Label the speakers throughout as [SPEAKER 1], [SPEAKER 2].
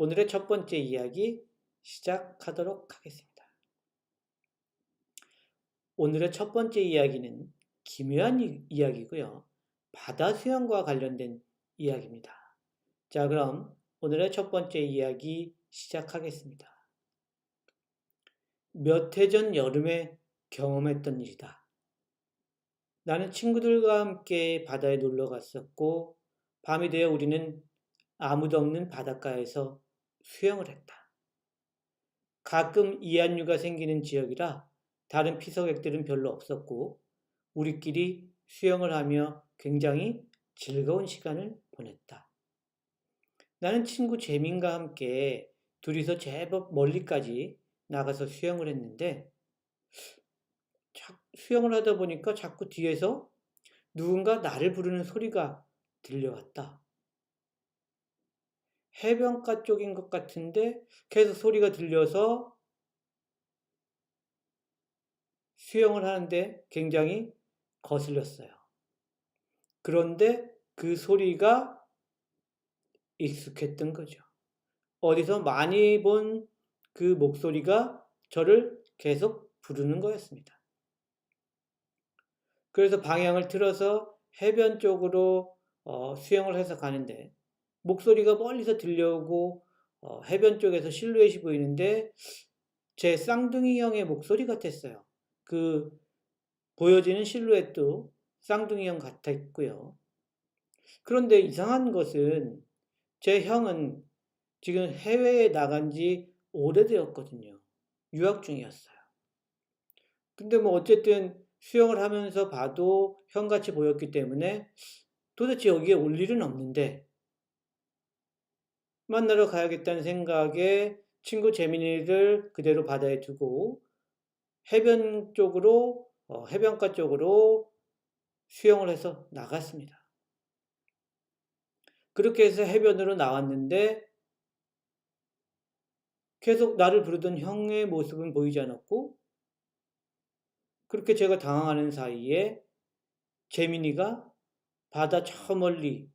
[SPEAKER 1] 오늘의 첫 번째 이야기 시작하도록 하겠습니다. 오늘의 첫 번째 이야기는 기묘한 이- 이야기고요. 바다 수영과 관련된 이야기입니다. 자, 그럼 오늘의 첫 번째 이야기 시작하겠습니다. 몇 해 전 여름에 경험했던 일이다. 나는 친구들과 함께 바다에 놀러 갔었고, 밤이 되어 우리는 아무도 없는 바닷가에서 수영을 했다. 가끔 이안류가 생기는 지역이라 다른 피서객들은 별로 없었고, 우리끼리 수영을 하며 굉장히 즐거운 시간을 보냈다. 나는 친구 재민과 함께 둘이서 제법 멀리까지 나가서 수영을 했는데, 자- 수영을 하다 보니까 자꾸 뒤에서 누군가 나를 부르는 소리가 들려왔다. 해변가 쪽인 것 같은데 계속 소리가 들려서 수영을 하는데 굉장히 거슬렸어요. 그런데 그 소리가 익숙했던 거죠. 어디서 많이 본 그 목소리가 저를 계속 부르는 거였습니다. 그래서 방향을 틀어서 해변 쪽으로 어, 수영을 해서 가는데 목소리가 멀리서 들려오고 어, 해변 쪽에서 실루엣이 보이는데 제 쌍둥이 형의 목소리 같았어요. 그 보여지는 실루엣도 쌍둥이 형 같았고요. 그런데 이상한 것은 제 형은 지금 해외에 나간 지 오래되었거든요. 유학 중이었어요. 근데 뭐 어쨌든 수영을 하면서 봐도 형같이 보였기 때문에 도대체 여기에 올 일은 없는데 만나러 가야겠다는 생각에 친구 재민이를 그대로 바다에 두고 해변 쪽으로 어, 해변가 쪽으로 수영을 해서 나갔습니다. 그렇게 해서 해변으로 나왔는데 계속 나를 부르던 형의 모습은 보이지 않았고 그렇게 제가 당황하는 사이에 재민이가 바다 저 멀리로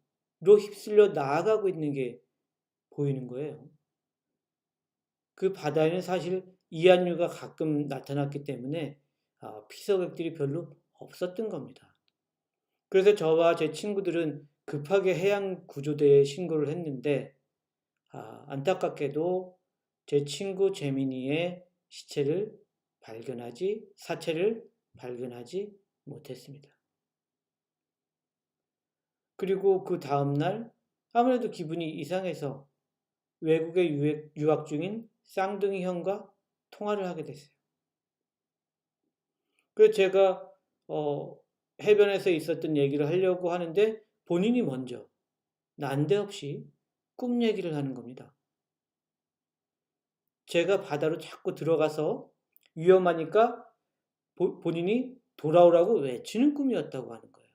[SPEAKER 1] 휩쓸려 나아가고 있는 게 보이는 거예요. 그 바다에는 사실 이한류가 가끔 나타났기 때문에 아, 피서객들이 별로 없었던 겁니다. 그래서 저와 제 친구들은 급하게 해양 구조대에 신고를 했는데 아, 안타깝게도 제 친구 재민이의 시체를 발견하지 사체를 발견하지 못했습니다. 그리고 그 다음날 아무래도 기분이 이상해서 외국에 유학, 중인 쌍둥이 형과 통화를 하게 됐어요. 그래서 제가 어, 해변에서 있었던 얘기를 하려고 하는데 본인이 먼저 난데없이 꿈 얘기를 하는 겁니다. 제가 바다로 자꾸 들어가서 위험하니까 보, 본인이 돌아오라고 외치는 꿈이었다고 하는 거예요.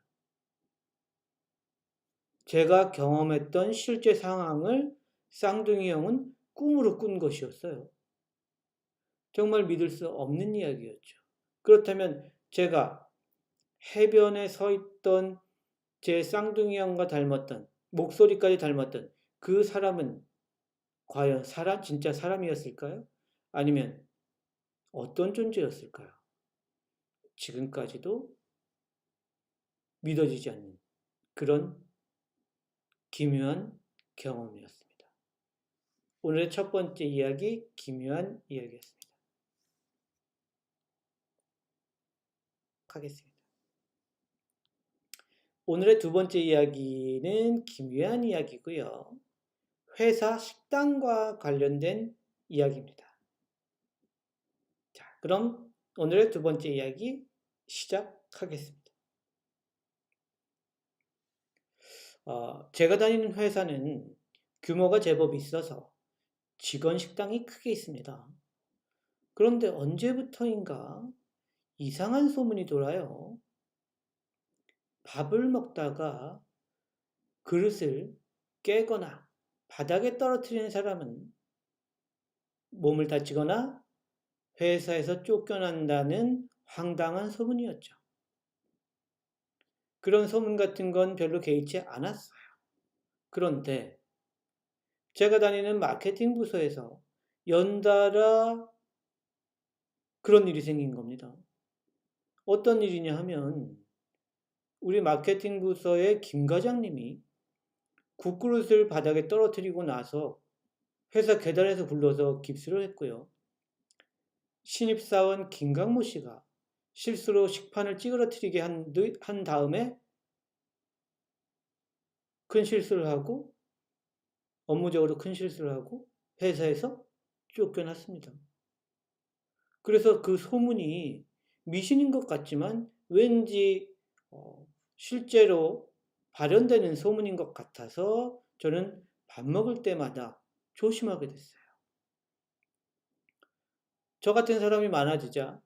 [SPEAKER 1] 제가 경험했던 실제 상황을 쌍둥이 형은 꿈으로 꾼 것이었어요. 정말 믿을 수 없는 이야기였죠. 그렇다면 제가 해변에 서 있던 제 쌍둥이 형과 닮았던 목소리까지 닮았던 그 사람은 과연 사람 진짜 사람이었을까요? 아니면 어떤 존재였을까요? 지금까지도 믿어지지 않는 그런 기묘한 경험이었습니다. 오늘의 첫 번째 이야기, 기묘한 이야기였습니다. 하겠습니다. 오늘의 두 번째 이야기는 기묘한 이야기고요. 회사 식당과 관련된 이야기입니다. 자, 그럼 오늘의 두 번째 이야기 시작하겠습니다. 어, 제가 다니는 회사는 규모가 제법 있어서 직원 식당이 크게 있습니다. 그런데 언제부터인가 이상한 소문이 돌아요. 밥을 먹다가 그릇을 깨거나 바닥에 떨어뜨리는 사람은 몸을 다치거나 회사에서 쫓겨난다는 황당한 소문이었죠. 그런 소문 같은 건 별로 개의치 않았어요. 그런데 제가 다니는 마케팅 부서에서 연달아 그런 일이 생긴 겁니다. 어떤 일이냐 하면 우리 마케팅 부서의 김 과장님이 국그릇을 바닥에 떨어뜨리고 나서 회사 계단에서 굴러서 깁스를 했고요. 신입사원 김강모 씨가 실수로 식판을 찌그러뜨리게 한, 한 다음에 큰 실수를 하고 업무적으로 큰 실수를 하고 회사에서 쫓겨났습니다. 그래서 그 소문이 미신인 것 같지만 왠지 어, 실제로 발현되는 소문인 것 같아서 저는 밥 먹을 때마다 조심하게 됐어요. 저 같은 사람이 많아지자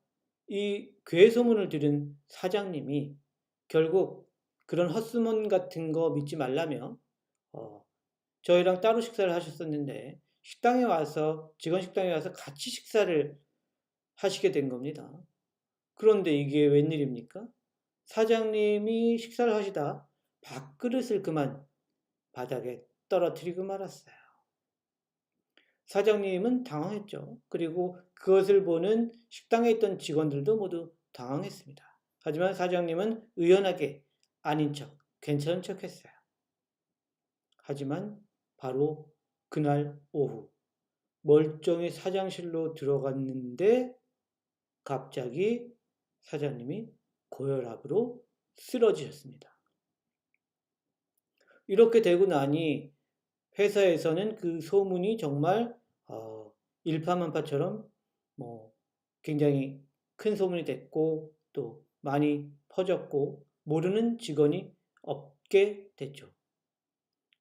[SPEAKER 1] 이 괴소문을 들은 사장님이 결국 그런 헛소문 같은 거 믿지 말라며 어, 저희랑 따로 식사를 하셨었는데 식당에 와서 직원 식당에 와서 같이 식사를 하시게 된 겁니다. 그런데 이게 웬일입니까? 사장님이 식사를 하시다 밥그릇을 그만 바닥에 떨어뜨리고 말았어요. 사장님은 당황했죠. 그리고 그것을 보는 식당에 있던 직원들도 모두 당황했습니다. 하지만 사장님은 의연하게 아닌 척, 괜찮은 척 했어요. 하지만 바로 그날 오후 멀쩡히 사장실로 들어갔는데 갑자기 사장님이 고혈압으로 쓰러지셨습니다. 이렇게 되고 나니 회사에서는 그 소문이 정말 어, 일파만파처럼 뭐 굉장히 큰 소문이 됐고 또 많이 퍼졌고 모르는 직원이 없게 됐죠.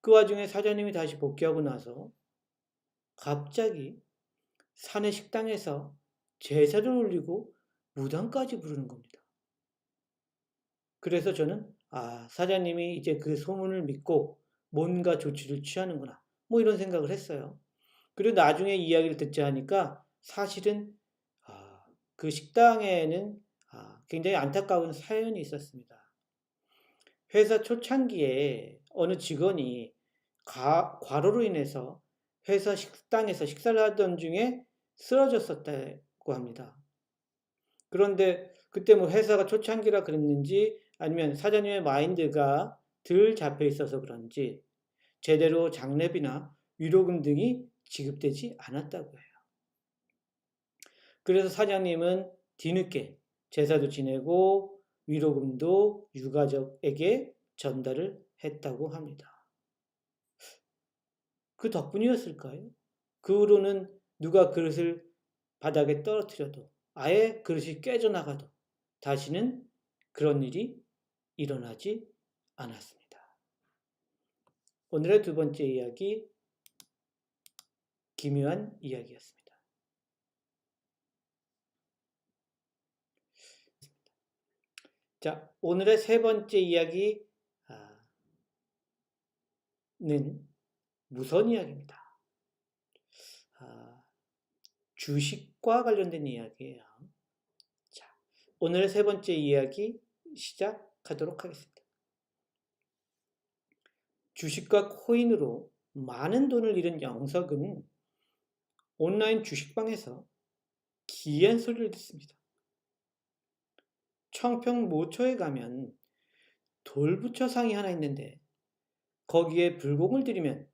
[SPEAKER 1] 그 와중에 사장님이 다시 복귀하고 나서 갑자기 사내 식당에서 제사를 올리고 무당까지 부르는 겁니다. 그래서 저는 아 사장님이 이제 그 소문을 믿고 뭔가 조치를 취하는구나. 뭐 이런 생각을 했어요. 그리고 나중에 이야기를 듣자 하니까 사실은 아, 그 식당에는 아, 굉장히 안타까운 사연이 있었습니다. 회사 초창기에 어느 직원이 과, 과로로 인해서 회사 식당에서 식사를 하던 중에 쓰러졌었다고 합니다. 그런데 그때 뭐 회사가 초창기라 그랬는지 아니면 사장님의 마인드가 덜 잡혀 있어서 그런지 제대로 장례비나 위로금 등이 지급되지 않았다고 해요. 그래서 사장님은 뒤늦게 제사도 지내고 위로금도 유가족에게 전달을 했다고 합니다. 그 덕분이었을까요? 그 후로는 누가 그릇을 바닥에 떨어뜨려도 아예 그릇이 깨져나가도 다시는 그런 일이 일어나지 않았습니다. 오늘의 두 번째 이야기, 기묘한 이야기였습니다. 자, 오늘의 세 번째 이야기 는 무선 이야기입니다. 아, 주식과 관련된 이야기예요. 자, 오늘의 세 번째 이야기 시작하도록 하겠습니다. 주식과 코인으로 많은 돈을 잃은 영석은 온라인 주식방에서 기이한 소리를 듣습니다. 청평 모처에 가면 돌부처상이 하나 있는데 거기에 불공을 들이면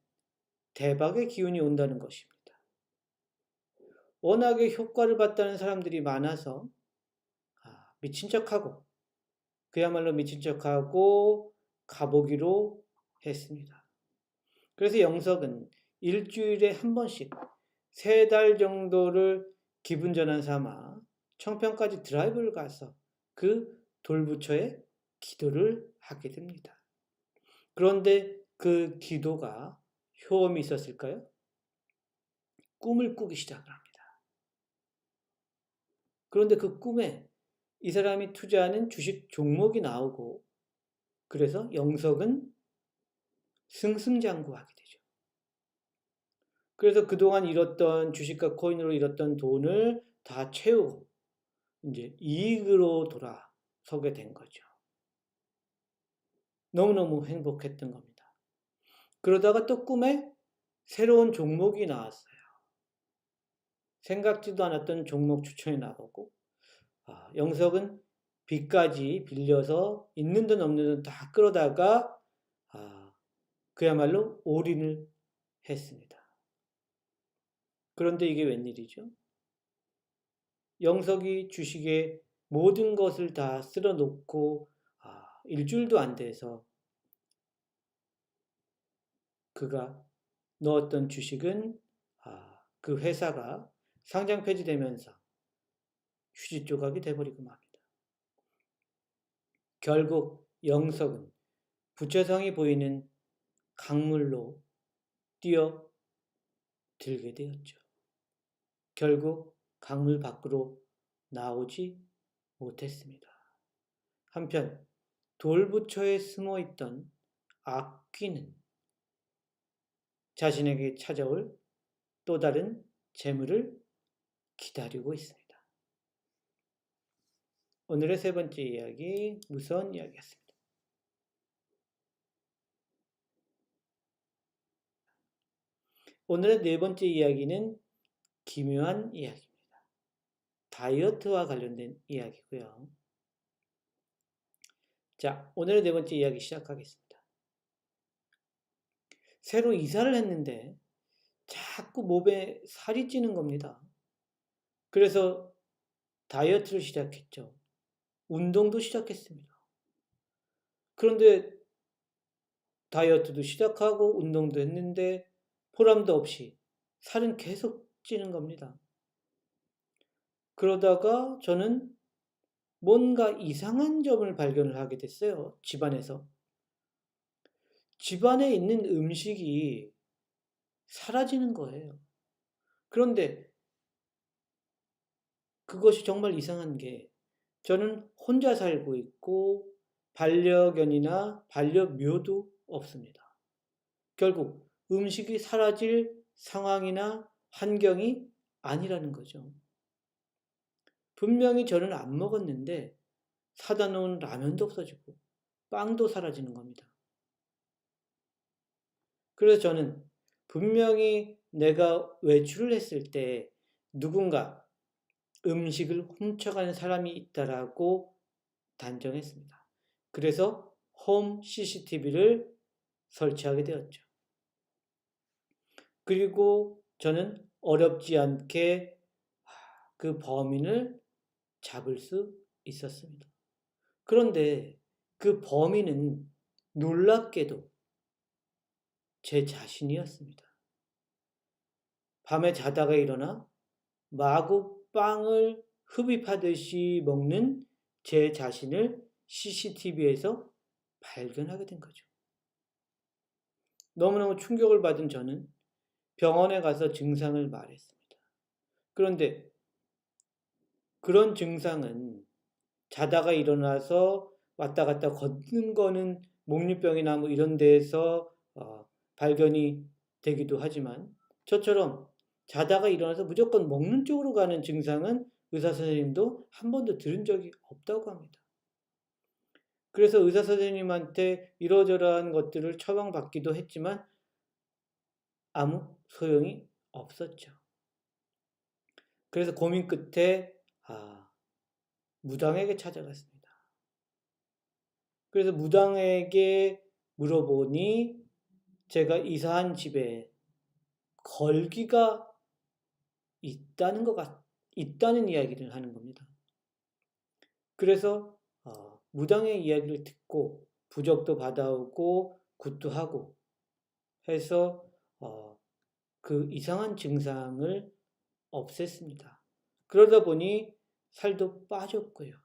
[SPEAKER 1] 대박의 기운이 온다는 것입니다. 워낙에 효과를 봤다는 사람들이 많아서 아, 미친 척하고 그야말로 미친 척하고 가보기로 했습니다. 그래서 영석은 일주일에 한 번씩 세 달 정도를 기분 전환 삼아 청평까지 드라이브를 가서 그 돌부처에 기도를 하게 됩니다. 그런데 그 기도가 효험이 있었을까요? 꿈을 꾸기 시작을 합니다. 그런데 그 꿈에 이 사람이 투자하는 주식 종목이 나오고 그래서 영석은 승승장구하게 되죠. 그래서 그동안 잃었던 주식과 코인으로 잃었던 돈을 다 채우고 이제 이익으로 돌아서게 된 거죠. 너무너무 행복했던 겁니다. 그러다가 또 꿈에 새로운 종목이 나왔어요. 생각지도 않았던 종목 추천이 나오고 아, 영석은 빚까지 빌려서 있는 돈 없는 돈 다 끌어다가 아, 그야말로 올인을 했습니다. 그런데 이게 웬일이죠? 영석이 주식에 모든 것을 다 쓸어 놓고 아, 일주일도 안 돼서 그가 넣었던 주식은 아, 그 회사가 상장 폐지되면서 휴지 조각이 돼버리고 맙니다. 결국 영석은 부채성이 보이는 강물로 뛰어 들게 되었죠. 결국 강물 밖으로 나오지 못했습니다. 한편 돌부처에 숨어 있던 악귀는 자신에게 찾아올 또 다른 재물을 기다리고 있습니다. 오늘의 세 번째 이야기, 무서운 이야기였습니다. 오늘의 네 번째 이야기는 기묘한 이야기입니다. 다이어트와 관련된 이야기고요. 자, 오늘의 네 번째 이야기 시작하겠습니다. 새로 이사를 했는데 자꾸 몸에 살이 찌는 겁니다. 그래서 다이어트를 시작했죠. 운동도 시작했습니다. 그런데 다이어트도 시작하고 운동도 했는데 보람도 없이 살은 계속 찌는 겁니다. 그러다가 저는 뭔가 이상한 점을 발견을 하게 됐어요. 집안에서. 집안에 있는 음식이 사라지는 거예요. 그런데 그것이 정말 이상한 게 저는 혼자 살고 있고 반려견이나 반려묘도 없습니다. 결국 음식이 사라질 상황이나 환경이 아니라는 거죠. 분명히 저는 안 먹었는데 사다 놓은 라면도 없어지고 빵도 사라지는 겁니다. 그래서 저는 분명히 내가 외출을 했을 때 누군가 음식을 훔쳐가는 사람이 있다라고 단정했습니다. 그래서 홈 CCTV를 설치하게 되었죠. 그리고 저는 어렵지 않게 그 범인을 잡을 수 있었습니다. 그런데 그 범인은 놀랍게도 제 자신이었습니다. 밤에 자다가 일어나 마구 빵을 흡입하듯이 먹는 제 자신을 CCTV에서 발견하게 된 거죠. 너무너무 충격을 받은 저는 병원에 가서 증상을 말했습니다. 그런데 그런 증상은 자다가 일어나서 왔다 갔다 걷는 거는 목류병이나 뭐 이런 데에서 어, 발견이 되기도 하지만 저처럼 자다가 일어나서 무조건 먹는 쪽으로 가는 증상은 의사 선생님도 한 번도 들은 적이 없다고 합니다. 그래서 의사 선생님한테 이러저러한 것들을 처방받기도 했지만 아무 소용이 없었죠. 그래서 고민 끝에 아, 무당에게 찾아갔습니다. 그래서 무당에게 물어보니 제가 이사한 집에 걸기가 있다는 것 같, 있다는 이야기를 하는 겁니다. 그래서 어, 무당의 이야기를 듣고 부적도 받아오고 굿도 하고 해서 어, 그 이상한 증상을 없앴습니다. 그러다 보니 살도 빠졌고요.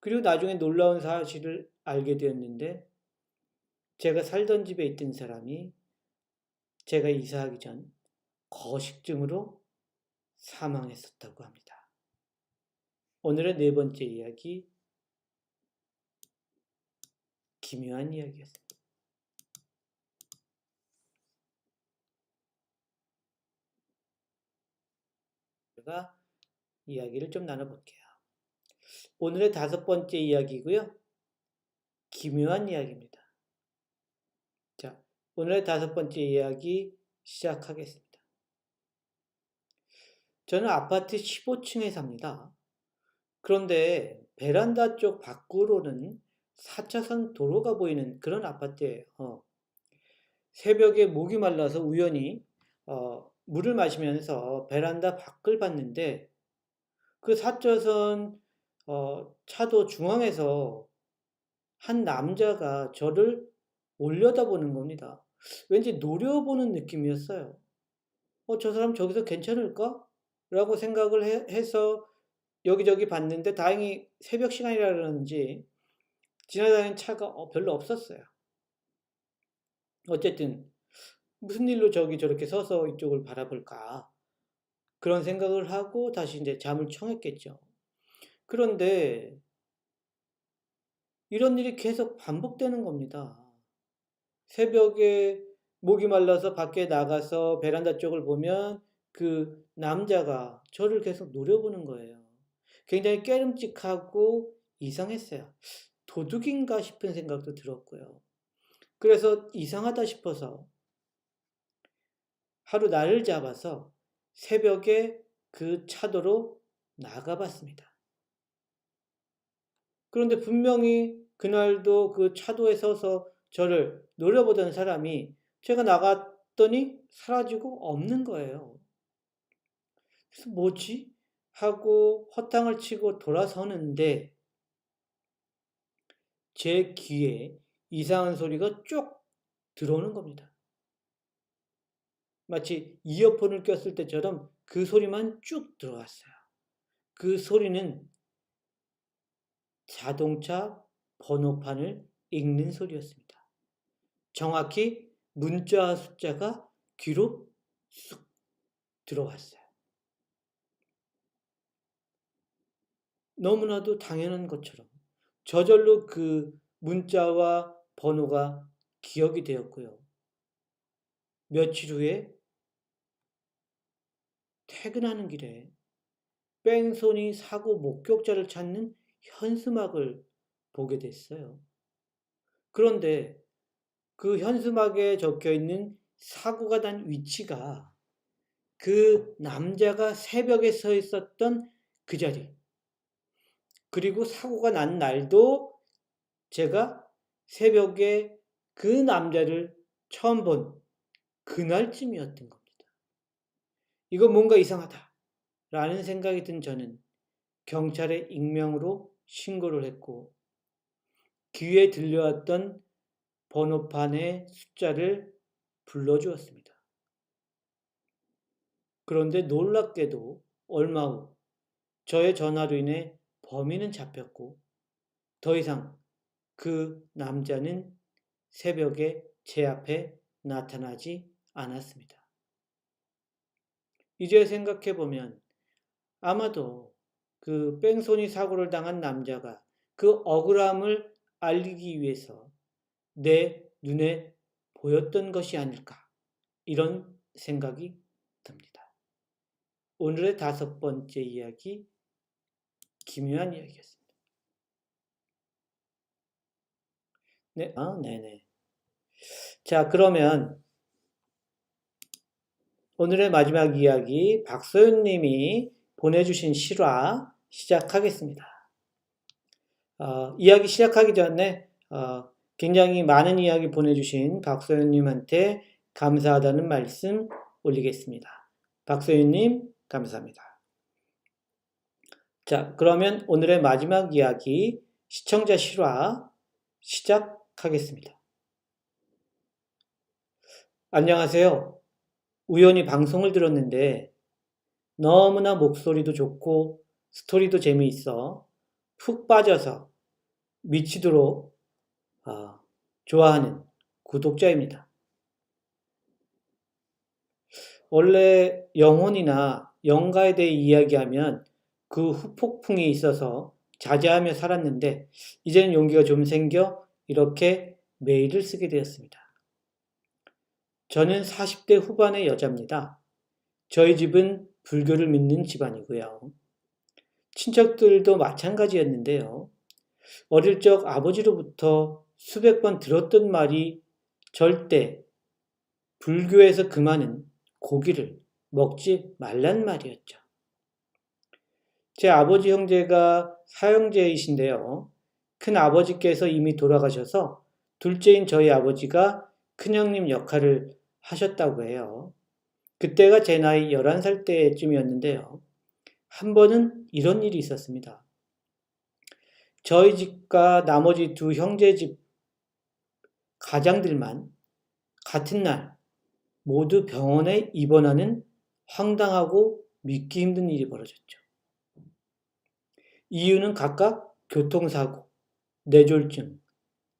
[SPEAKER 1] 그리고 나중에 놀라운 사실을 알게 되었는데 제가 살던 집에 있던 사람이 제가 이사하기 전 거식증으로 사망했었다고 합니다. 오늘의 네 번째 이야기 기묘한 이야기였습니다. 제가 이야기를 좀 나눠볼게요. 오늘의 다섯 번째 이야기고요. 기묘한 이야기입니다. 자, 오늘의 다섯 번째 이야기 시작하겠습니다. 저는 아파트 15층에 삽니다. 그런데 베란다 쪽 밖으로는 4차선 도로가 보이는 그런 아파트예요. 어. 새벽에 목이 말라서 우연히 어, 물을 마시면서 베란다 밖을 봤는데 그 4차선 어, 차도 중앙에서 한 남자가 저를 올려다보는 겁니다. 왠지 노려보는 느낌이었어요. 어, 저 사람 저기서 괜찮을까? 라고 생각을 해, 해서 여기저기 봤는데 다행히 새벽 시간이라 그런지 지나다니는 차가 어, 별로 없었어요. 어쨌든 무슨 일로 저기 저렇게 서서 이쪽을 바라볼까 그런 생각을 하고 다시 이제 잠을 청했겠죠. 그런데 이런 일이 계속 반복되는 겁니다. 새벽에 목이 말라서 밖에 나가서 베란다 쪽을 보면 그 남자가 저를 계속 노려보는 거예요. 굉장히 깨름직하고 이상했어요. 도둑인가 싶은 생각도 들었고요. 그래서 이상하다 싶어서 하루 날을 잡아서 새벽에 그 차도로 나가 봤습니다. 그런데 분명히 그날도 그 차도에 서서 저를 노려보던 사람이 제가 나갔더니 사라지고 없는 거예요. 그래서 뭐지? 하고 허탕을 치고 돌아서는데 제 귀에 이상한 소리가 쭉 들어오는 겁니다. 마치 이어폰을 꼈을 때처럼 그 소리만 쭉 들어갔어요. 그 소리는 자동차 번호판을 읽는 소리였습니다. 정확히 문자 숫자가 귀로 쑥 들어왔어요. 너무나도 당연한 것처럼 저절로 그 문자와 번호가 기억이 되었고요. 며칠 후에 퇴근하는 길에 뺑소니 사고 목격자를 찾는 현수막을 보게 됐어요. 그런데 그 현수막에 적혀 있는 사고가 난 위치가 그 남자가 새벽에 서 있었던 그 자리, 그리고 사고가 난 날도 제가 새벽에 그 남자를 처음 본 그날쯤이었던 겁니다. 이거 뭔가 이상하다. 라는 생각이 든 저는 경찰에 익명으로 신고를 했고 귀에 들려왔던 번호판의 숫자를 불러주었습니다. 그런데 놀랍게도 얼마 후 저의 전화로 인해 범인은 잡혔고 더 이상 그 남자는 새벽에 제 앞에 나타나지 않았습니다. 이제 생각해 보면 아마도 그 뺑소니 사고를 당한 남자가 그 억울함을 알리기 위해서 내 눈에 보였던 것이 아닐까 이런 생각이 듭니다. 오늘의 다섯 번째 이야기 기묘한 이야기였습니다. 네, 아, 네네. 자, 그러면 오늘의 마지막 이야기 박소연 님이 보내주신 실화 시작하겠습니다. 어, 이야기 시작하기 전에 어, 굉장히 많은 이야기 보내주신 박소연 님한테 감사하다는 말씀 올리겠습니다. 박소연 님 감사합니다. 자, 그러면 오늘의 마지막 이야기 시청자 실화 시작하겠습니다. 안녕하세요. 우연히 방송을 들었는데 너무나 목소리도 좋고 스토리도 재미있어 푹 빠져서 미치도록 어, 좋아하는 구독자입니다. 원래 영혼이나 영가에 대해 이야기하면 그 후폭풍이 있어서 자제하며 살았는데 이제는 용기가 좀 생겨 이렇게 메일을 쓰게 되었습니다. 저는 40대 후반의 여자입니다. 저희 집은 불교를 믿는 집안이고요. 친척들도 마찬가지였는데요. 어릴 적 아버지로부터 수백 번 들었던 말이 절대 불교에서 금하는 고기를 먹지 말란 말이었죠. 제 아버지 형제가 사형제이신데요. 큰 아버지께서 이미 돌아가셔서 둘째인 저희 아버지가 큰형님 역할을 하셨다고 해요. 그때가 제 나이 11살 때쯤이었는데요. 한 번은 이런 일이 있었습니다. 저희 집과 나머지 두 형제 집 가장들만 같은 날 모두 병원에 입원하는 황당하고 믿기 힘든 일이 벌어졌죠. 이유는 각각 교통사고, 뇌졸중,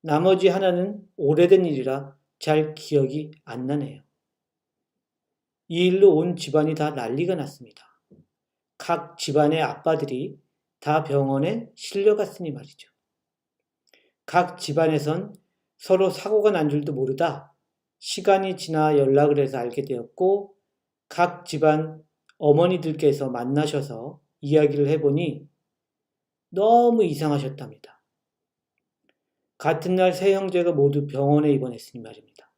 [SPEAKER 1] 나머지 하나는 오래된 일이라 잘 기억이 안 나네요. 이 일로 온 집안이 다 난리가 났습니다. 각 집안의 아빠들이 다 병원에 실려갔으니 말이죠. 각 집안에선 서로 사고가 난 줄도 모르다 시간이 지나 연락을 해서 알게 되었고 각 집안 어머니들께서 만나셔서 이야기를 해보니 너무 이상하셨답니다. 같은 날 세 형제가 모두 병원에 입원했으니 말입니다.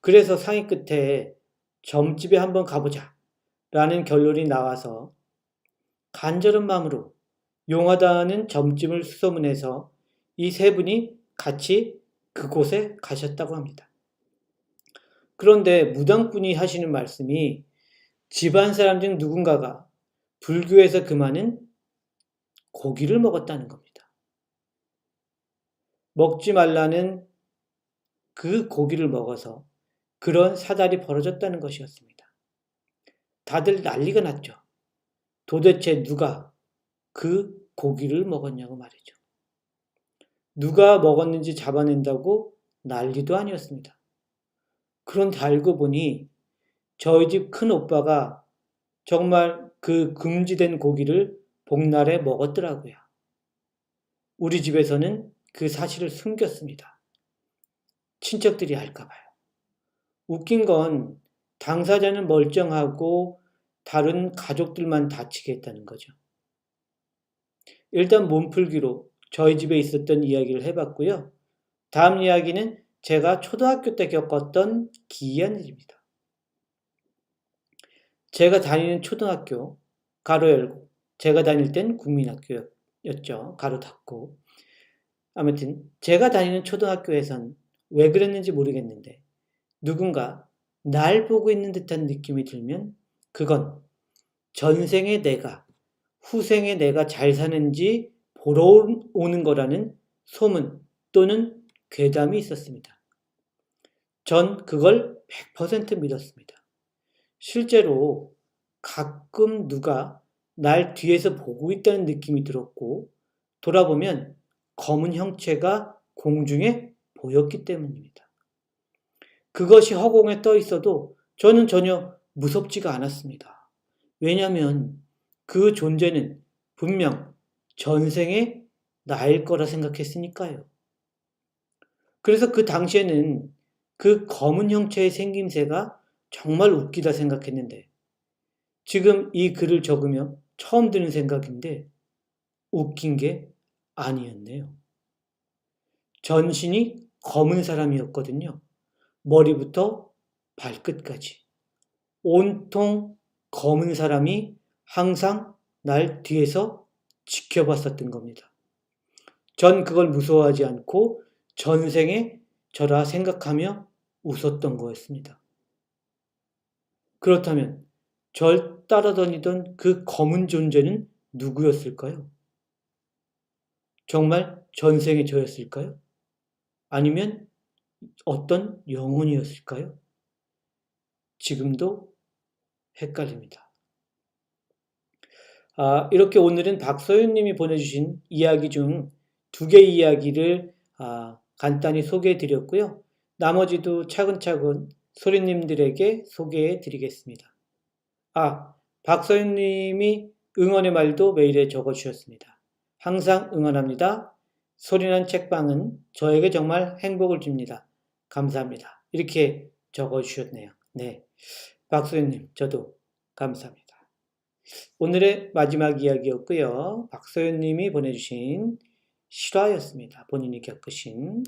[SPEAKER 1] 그래서 상의 끝에 점집에 한번 가보자 라는 결론이 나와서 간절한 마음으로 용하다는 점집을 수소문해서 이 세 분이 같이 그곳에 가셨다고 합니다. 그런데 무당분이 하시는 말씀이 집안 사람 중 누군가가 불교에서 금하는 고기를 먹었다는 겁니다. 먹지 말라는 그 고기를 먹어서 그런 사달이 벌어졌다는 것이었습니다. 다들 난리가 났죠. 도대체 누가 그 고기를 먹었냐고 말이죠. 누가 먹었는지 잡아낸다고 난리도 아니었습니다. 그런데 알고 보니 저희 집 큰 오빠가 정말 그 금지된 고기를 복날에 먹었더라고요. 우리 집에서는 그 사실을 숨겼습니다. 친척들이 알까봐요. 웃긴 건 당사자는 멀쩡하고 다른 가족들만 다치겠다는 거죠. 일단 몸풀기로 저희 집에 있었던 이야기를 해봤고요. 다음 이야기는 제가 초등학교 때 겪었던 기이한 일입니다. 제가 다니는 초등학교, 가로 열고, 제가 다닐 땐 국민학교였죠. 가로 닫고. 아무튼, 제가 다니는 초등학교에선 왜 그랬는지 모르겠는데, 누군가 날 보고 있는 듯한 느낌이 들면, 그건 전생의 내가, 후생의 내가 잘 사는지 보러 오는 거라는 소문 또는 괴담이 있었습니다. 전 그걸 100% 믿었습니다. 실제로 가끔 누가 날 뒤에서 보고 있다는 느낌이 들었고 돌아보면 검은 형체가 공중에 보였기 때문입니다. 그것이 허공에 떠 있어도 저는 전혀 무섭지가 않았습니다. 왜냐하면 그 존재는 분명 전생의 나일 거라 생각했으니까요. 그래서 그 당시에는 그 검은 형체의 생김새가 정말 웃기다 생각했는데 지금 이 글을 적으며 처음 드는 생각인데 웃긴 게 아니었네요. 전신이 검은 사람이었거든요. 머리부터 발끝까지. 온통 검은 사람이 항상 날 뒤에서 지켜봤었던 겁니다. 전 그걸 무서워하지 않고 전생에 저라 생각하며 웃었던 거였습니다. 그렇다면 절 따라다니던 그 검은 존재는 누구였을까요? 정말 전생의 저였을까요? 아니면 어떤 영혼이었을까요? 지금도 헷갈립니다. 아, 이렇게 오늘은 박서윤 님이 보내주신 이야기 중 두 개의 이야기를 아, 간단히 소개해 드렸고요. 나머지도 차근차근 소리님들에게 소개해 드리겠습니다. 아, 박서윤 님이 응원의 말도 메일에 적어 주셨습니다. 항상 응원합니다. 소리난 책방은 저에게 정말 행복을 줍니다. 감사합니다. 이렇게 적어 주셨네요. 네. 박소연님, 저도 감사합니다. 오늘의 마지막 이야기였고요. 박소연님이 보내주신 실화였습니다. 본인이 겪으신